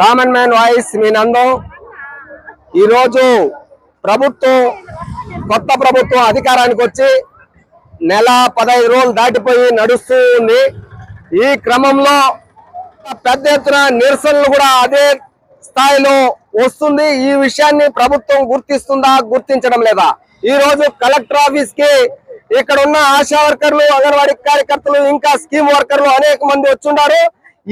Common man voice మీ నందం. ఈరోజు ప్రభుత్వం కొత్త ప్రభుత్వం అధికారానికి వచ్చి నెల పదహైదు రోజులు దాటిపోయి నడుస్తూ ఉంది. ఈ క్రమంలో పెద్ద ఎత్తున నిరసనలు కూడా అదే స్థాయిలో వస్తుంది. ఈ విషయాన్ని ప్రభుత్వం గుర్తిస్తుందా గుర్తించడం లేదా? ఈ రోజు కలెక్టర్ ఆఫీస్కి ఇక్కడ ఉన్న ఆశా వర్కర్లు అంగన్వాడీ కార్యకర్తలు ఇంకా స్కీమ్ వర్కర్లు అనేక మంది వచ్చున్నారు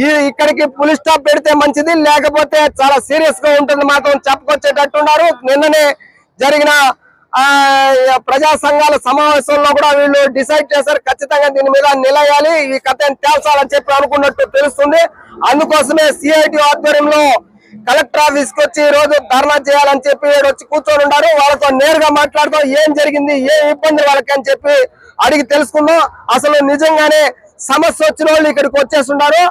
ఈ ఇక్కడికి పులి స్టాప్ పెడితే మంచిది లేకపోతే చాలా సీరియస్గా ఉంటుంది మాత్రం చెప్పుకొచ్చేటట్టున్నారు. నిన్ననే జరిగిన ప్రజా సంఘాల సమావేశంలో కూడా వీళ్ళు డిసైడ్ చేశారు. ఖచ్చితంగా దీని మీద నిలయాలి. ఈ కథను తేల్చాలని చెప్పి అనుకున్నట్టు తెలుస్తుంది. అందుకోసమే సిఐటి ఆధ్వర్యంలో కలెక్టర్ ఆఫీస్కి వచ్చి ఈ రోజు ధర్నా చేయాలని చెప్పి వచ్చి కూర్చొని ఉన్నారు. వాళ్ళతో నేరుగా మాట్లాడుతూ ఏం జరిగింది ఏ ఇబ్బంది వాళ్ళకి అని చెప్పి అడిగి తెలుసుకుందాం. అసలు నిజంగానే సమస్య వచ్చిన వాళ్ళు ఇక్కడికి వచ్చేస్తున్నారు.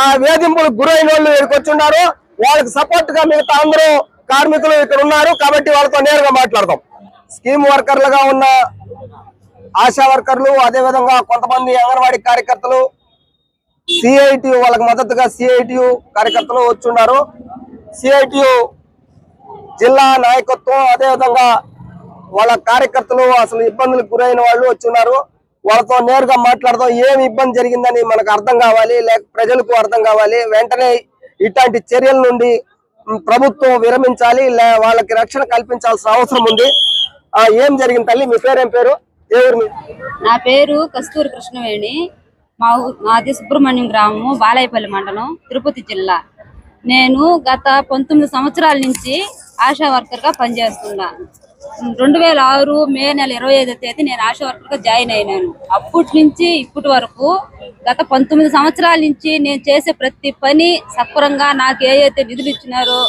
ఆ వేధింపులు గురైన వాళ్ళు ఇక్కడికి వచ్చి ఉన్నారు వాళ్ళకి సపోర్ట్గా మిగతా అందరూ కార్మికులు ఇక్కడ ఉన్నారు. కాబట్టి వాళ్ళతో నేరుగా మాట్లాడదాం. స్కీమ్ వర్కర్లుగా ఉన్న ఆశా వర్కర్లు అదేవిధంగా కొంతమంది అంగన్వాడీ కార్యకర్తలు సిఐటియు వాళ్ళకి మద్దతుగా సిఐటియు కార్యకర్తలు వచ్చున్నారు సిఐటియు జిల్లా నాయకత్వం అదేవిధంగా వాళ్ళ కార్యకర్తలు అసలు ఇబ్బందులకు గురైన వాళ్ళు వచ్చున్నారు. వాళ్ళతో నేరుగా మాట్లాడదాం ఏమి ఇబ్బంది జరిగిందని మనకు అర్థం కావాలి లేక ప్రజలకు అర్థం కావాలి. వెంటనే ఇట్లాంటి చర్యల నుండి ప్రభుత్వం విరమించాలి లే- వాళ్ళకి రక్షణ కల్పించాల్సిన అవసరం ఉంది. ఏం జరిగింది తల్లి? మీ పేరేం పేరు? ఏ ఊరు నా పేరు కస్తూరి కృష్ణవేణి. మా మాది సుబ్రహ్మణ్యం గ్రామము బాలాయపల్లి మండలం తిరుపతి జిల్లా. నేను గత పంతొమ్మిది సంవత్సరాల నుంచి ఆశా వర్కర్గా పనిచేస్తున్నాను రెండు వేల ఆరు మే నెల ఇరవై ఐదో తేదీ నేను ఆశా వర్కర్గా జాయిన్ అయినాను. అప్పటి నుంచి ఇప్పటి వరకు గత పంతొమ్మిది సంవత్సరాల నుంచి నేను చేసే ప్రతి పని సక్రంగా నాకు ఏదైతే విధులు ఇచ్చినారో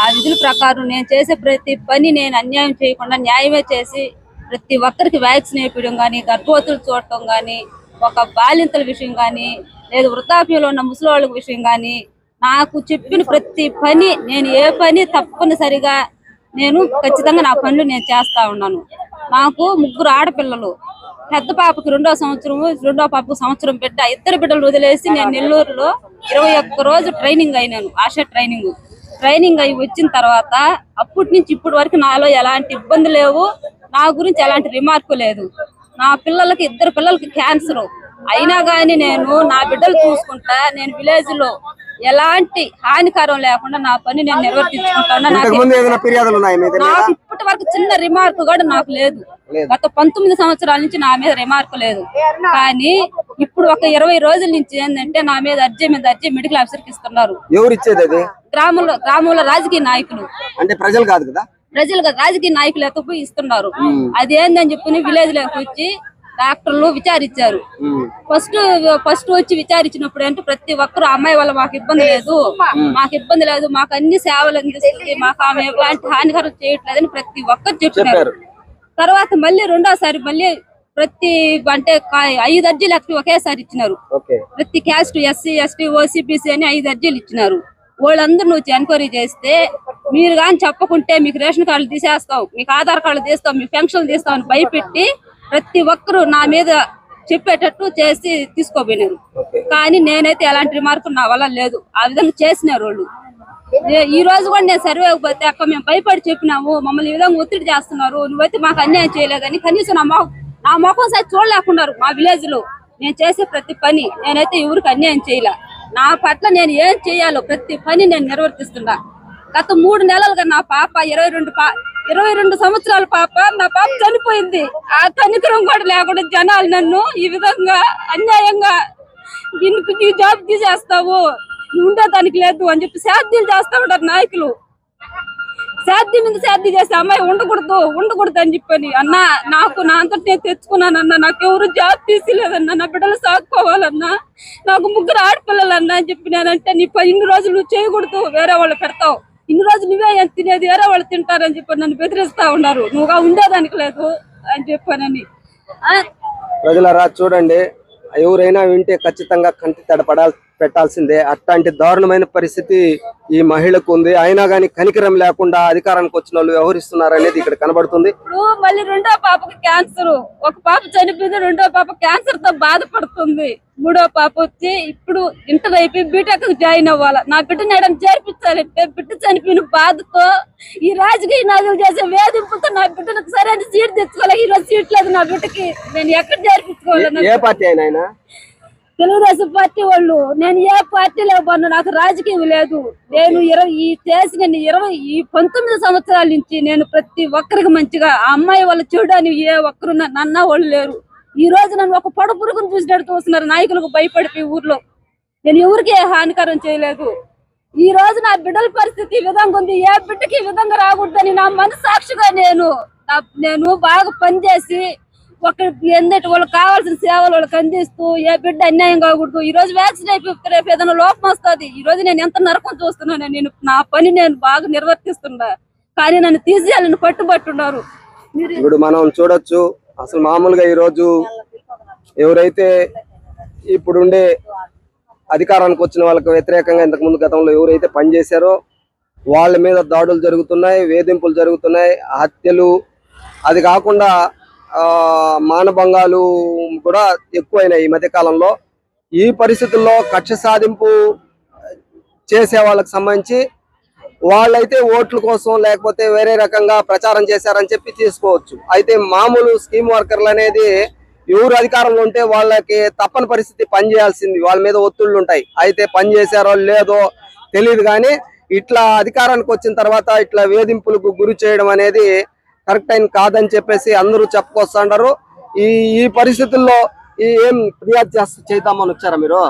ఆ విధుల ప్రకారం నేను చేసే ప్రతి పని నేను అన్యాయం చేయకుండా న్యాయమే చేసి ప్రతి ఒక్కరికి వ్యాక్సిన్ వేయడం కానీ గర్భవతులు చూడటం కానీ ఒక బాలింతల విషయం కానీ లేదు వృద్ధాప్యంలో ఉన్న ముసలి వాళ్ళ విషయం కానీ నాకు చెప్పిన ప్రతి పని నేను ఏ పని తప్పనిసరిగా నేను ఖచ్చితంగా నా పనులు నేను చేస్తా ఉన్నాను. నాకు ముగ్గురు ఆడపిల్లలు. పెద్ద పాపకి రెండో సంవత్సరం రెండో పాపకు సంవత్సరం బిడ్డ ఇద్దరు బిడ్డలు వదిలేసి నేను నెల్లూరులో ఇరవై ఒక్క రోజు ట్రైనింగ్ అయినాను ఆశా ట్రైనింగ్. ట్రైనింగ్ అయి వచ్చిన తర్వాత అప్పటి నుంచి ఇప్పటి వరకు నాలో ఎలాంటి ఇబ్బంది లేవు. నా గురించి ఎలాంటి రిమార్కు లేదు. నా పిల్లలకి ఇద్దరు పిల్లలకి క్యాన్సర్. అయినా కానీ నేను నా బిడ్డలు చూసుకుంటా నేను విలేజ్లో ఎలాంటి హానికరం లేకుండా నా పని నేను నిర్వర్తించుకుంటాను నాకు ఇప్పటి వరకు చిన్న రిమార్క్ కూడా నాకు లేదు. గత పంతొమ్మిది సంవత్సరాల నుంచి నా మీద రిమార్క్ లేదు. కానీ ఇప్పుడు ఒక ఇరవై రోజుల నుంచి ఏంటంటే నా మీద అర్జీ మీద అర్జీ మెడికల్ ఆఫీసర్కి ఇస్తున్నారు. ఎవరు ఇచ్చేది అది? గ్రామంలో గ్రామంలో రాజకీయ నాయకులు. అంటే ప్రజలు కాదు కదా? ప్రజలు రాజకీయ నాయకులు ఎత్తపోయి ఇస్తున్నారు. అది ఏందని చెప్పి విలేజ్లోకి వచ్చి డాక్టర్లు విచారించారు. ఫస్ట్ ఫస్ట్ వచ్చి విచారించినప్పుడు అంటే ప్రతి ఒక్కరు అమ్మాయి వల్ల మాకు ఇబ్బంది లేదు. మాకు ఇబ్బంది లేదు. మాకు అన్ని సేవలు అందిస్తుంది. మాకు ఆమె ఎలాంటి హానికరం చేయట్లేదని ప్రతి ఒక్కరు చెప్పారు. తర్వాత మళ్ళీ రెండోసారి మళ్ళీ ప్రతి అంటే ఐదు అర్జీలు ఎత్తి ఒకేసారి ఇచ్చినారు. ప్రతి caste SC ST OC BC అని ఐదు అర్జీలు ఇచ్చినారు. వాళ్ళందరూ వచ్చి ఎంక్వైరీ చేస్తే మీరు కానీ చెప్పకుంటే మీకు రేషన్ కార్డులు తీసేస్తాం మీకు ఆధార్ కార్డులు తీస్తాం మీకు పెన్షన్ తీస్తాం అని భయపెట్టి ప్రతి ఒక్కరు నా మీద చెప్పేటట్టు చేసి తీసుకోపోయినారు కానీ నేనైతే ఎలాంటి రిమార్కు నా వల్ల లేదు. ఆ విధంగా చేసినారు వాళ్ళు. ఈ రోజు కూడా నేను సర్వే పోతే అక్క మేము భయపడి చెప్పినాము మమ్మల్ని ఈ విధంగా ఒత్తిడి చేస్తున్నారు నువ్వైతే మాకు అన్యాయం చేయలేదని కనీసం నా మొహం నా ముఖం సరి చూడలేకున్నారు మా విలేజ్లో. నేను చేసే ప్రతి పని నేనైతే ఎవరికి అన్యాయం చేయలే. నా పట్ల నేను ఏం చేయాలో ప్రతి పని నేను నిర్వర్తిస్తున్నా. గత మూడు నెలలుగా నా పాప ఇరవై రెండు పా ఇరవై రెండు సంవత్సరాల పాప నా పాప చనిపోయింది. ఆ కనికరం కూడా లేకుండా జనాలు నన్ను ఈ విధంగా అన్యాయంగా దీనికి నీ జాబ్ తీసేస్తావు. నువ్వు ఉండేదానికి లేదు అని చెప్పి సాధ్యం చేస్తా ఉంటారు నాయకులు. సాధ్యం మీద సాధ్యం చేస్తే అమ్మాయి ఉండకూడదు ఉండకూడదు అని చెప్పని. అన్న నాకు నా అంతటి నేను తెచ్చుకున్నానన్న నాకు ఎవరు జాబ్ తీసిలేదన్న నా బిడ్డలు సాగుకోవాలన్నా నాకు ముగ్గురు ఆడపిల్లలన్నా అని చెప్పి నేనంటే నీ ప- ఇన్ని రోజులు చేయకూడదు వేరే వాళ్ళు పెడతావు. ఇన్ని రోజులు నువ్వే ఏం తినేది? వేరే వాళ్ళు తింటారని చెప్పి నన్ను బెదిరిస్తా ఉన్నారు. నువ్వుగా ఉండేదానికి లేదు అని చెప్పానని. ఆ, ప్రజలరా చూడండి. ఎవరైనా వింటే ఖచ్చితంగా కంటి తడపడాలి. పెట్టాల్సిందే. అట్లాంటి దారుణమైన పరిస్థితి ఈ మహిళకు ఉంది. అయినా కానీ కనికరం లేకుండా అధికారానికి వచ్చిన వాళ్ళు వ్యవహరిస్తున్నారు అనేది ఇక్కడ కనబడుతుంది. ఇప్పుడు మళ్ళీ రెండో పాపకి క్యాన్సర్ ఒక పాప చనిపోయింది రెండో పాప క్యాన్సర్తో బాధపడుతుంది. మూడో పాప వచ్చి ఇప్పుడు ఇంటర్ అయిపోయి బీటెక్ జాయిన్ అవ్వాలి. నా బిడ్డ నేడం చేర్పించాలంటే బిడ్డ చనిపోయిన బాధతో ఈ రాజకీయ నాయకులు చేసే వేధింపులతో నా బిడ్డకు సరైన సీట్ తెచ్చుకోవాలి. ఈ రోజు సీట్ లేదు నా బిడ్డకి. నేను ఎక్కడ చేర్పించుకోవాలి? ఏ పార్టీ అయినా తెలుగుదేశం పార్టీ వాళ్ళు నేను ఏ పార్టీలో పన్ను నాకు రాజకీయం లేదు. నేను ఇరవై ఈ చేసిన ఇరవై ఈ పంతొమ్మిది సంవత్సరాల నుంచి నేను ప్రతి ఒక్కరికి మంచిగా ఆ అమ్మాయి వాళ్ళు చూడడానికి ఏ ఒక్కరు నన్న వాళ్ళు లేరు. ఈ రోజు నన్ను ఒక పొడ పురుగును చూసినట్టు చూస్తున్నారు నాయకులకు భయపడిపోయి ఊర్లో. నేను ఎవరికి హానికరం చేయలేదు. ఈ రోజు నా బిడ్డల పరిస్థితి ఈ విధంగా ఉంది. ఏ బిడ్డకి ఈ విధంగా రాకూడదని నా మనసాక్షిగా నేను నేను బాగా పనిచేసి ఒక ఎందుకంటే వాళ్ళకి కావాల్సిన సేవలు వాళ్ళకి అందిస్తూ ఏ బిడ్డ అన్యాయం కాకూడదు. ఈ రోజు వ్యాక్సిన్ అయిపోయి రేపు ఏదైనా లోపం వస్తుంది. ఈ రోజు నేను ఎంత నరకం చూస్తున్నాను నేను నా పని నేను బాగా నిర్వర్తిస్తున్నా. కానీ నన్ను తీసేయాలని పట్టుబట్టున్నారు. ఇప్పుడు మనం చూడొచ్చు అసలు మామూలుగా ఈ రోజు ఎవరైతే ఇప్పుడుండే అధికారానికి వచ్చిన వాళ్ళకి వ్యతిరేకంగా ఇంతకు ముందు గతంలో ఎవరైతే పనిచేశారో వాళ్ళ మీద దాడులు జరుగుతున్నాయి వేధింపులు జరుగుతున్నాయి హత్యలు. అది కాకుండా మానభంగాలు కూడా ఎక్కువైనాయి ఈ మధ్య కాలంలో. ఈ పరిస్థితుల్లో కక్ష సాధింపు చేసే వాళ్ళకి సంబంధించి వాళ్ళైతే ఓట్ల కోసం లేకపోతే వేరే రకంగా ప్రచారం చేశారని చెప్పి తీసుకోవచ్చు. అయితే మామూలు స్కీమ్ వర్కర్లు అనేది ఎవరు అధికారంలో ఉంటే వాళ్ళకి తప్పని పరిస్థితి పనిచేయాల్సింది వాళ్ళ మీద ఒత్తిళ్ళు ఉంటాయి. అయితే పని చేశారో లేదో తెలియదు కానీ ఇట్లా అధికారానికి వచ్చిన తర్వాత ఇట్లా వేధింపులకు గురి చేయడం అనేది కరెక్ట్ అయిన కాదని చెప్పేసి అందరూ చెప్పుకొస్తుంటారు ఈ ఈ పరిస్థితుల్లో ఏం ఫిర్యాదు చేస్త చేద్దామని వచ్చారా మీరు?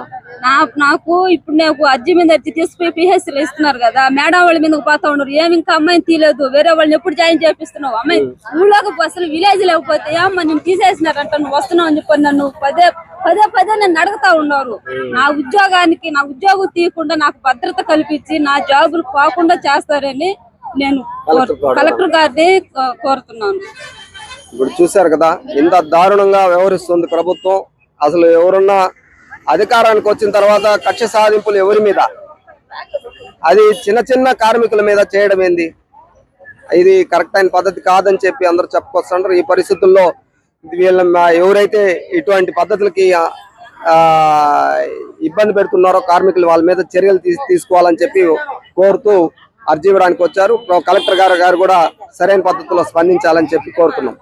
నాకు ఇప్పుడు నాకు అర్జీ మీద అర్జీ తీసుకుపోయి పిహెచ్లు ఇస్తున్నారు కదా మేడం వాళ్ళ మీదకి పోతా ఉన్నారు ఏమి ఇంకా అమ్మాయిని తీయలేదు. వేరే వాళ్ళని ఎప్పుడు జాయిన్ చేపిస్తున్నావు? అమ్మాయి ఊళ్ళోకి అసలు విలేజ్ లేకపోతే ఏమ్మా నేను తీసేసినారంట నువ్వు వస్తున్నావు అని చెప్పి నన్ను పదే పదే పదే నన్ను అడుగుతా ఉన్నారు. నా ఉద్యోగానికి నా ఉద్యోగం తీయకుండా నాకు భద్రత కల్పించి నా జాబులు పోకుండా చేస్తారని నేను కలెక్టర్ గారు. కలెక్టర్ గారిని కోరుతున్నాను. ఇప్పుడు చూశారు కదా ఇంత దారుణంగా వ్యవహరిస్తుంది ప్రభుత్వం. అసలు ఎవరున్నా అధికారానికి వచ్చిన తర్వాత కక్ష సాధింపులు ఎవరి మీద? అది చిన్న చిన్న కార్మికుల మీద చేయడం ఏంది? ఇది కరెక్ట్ అయిన పద్ధతి కాదని చెప్పి అందరూ చెప్పుకొస్తుంటారు. ఈ పరిస్థితుల్లో వీళ్ళ ఎవరైతే ఇటువంటి పద్ధతులకి ఇబ్బంది పెడుతున్నారో కార్మికులు వాళ్ళ మీద చర్యలు తీసు- తీసుకోవాలని చెప్పి కోరుతూ అర్జీ ఇవ్వడానికి వచ్చారు. కలెక్టర్ గారు గారు కూడా సరైన పద్ధతిలో స్పందించాలని చెప్పి కోరుతున్నాం.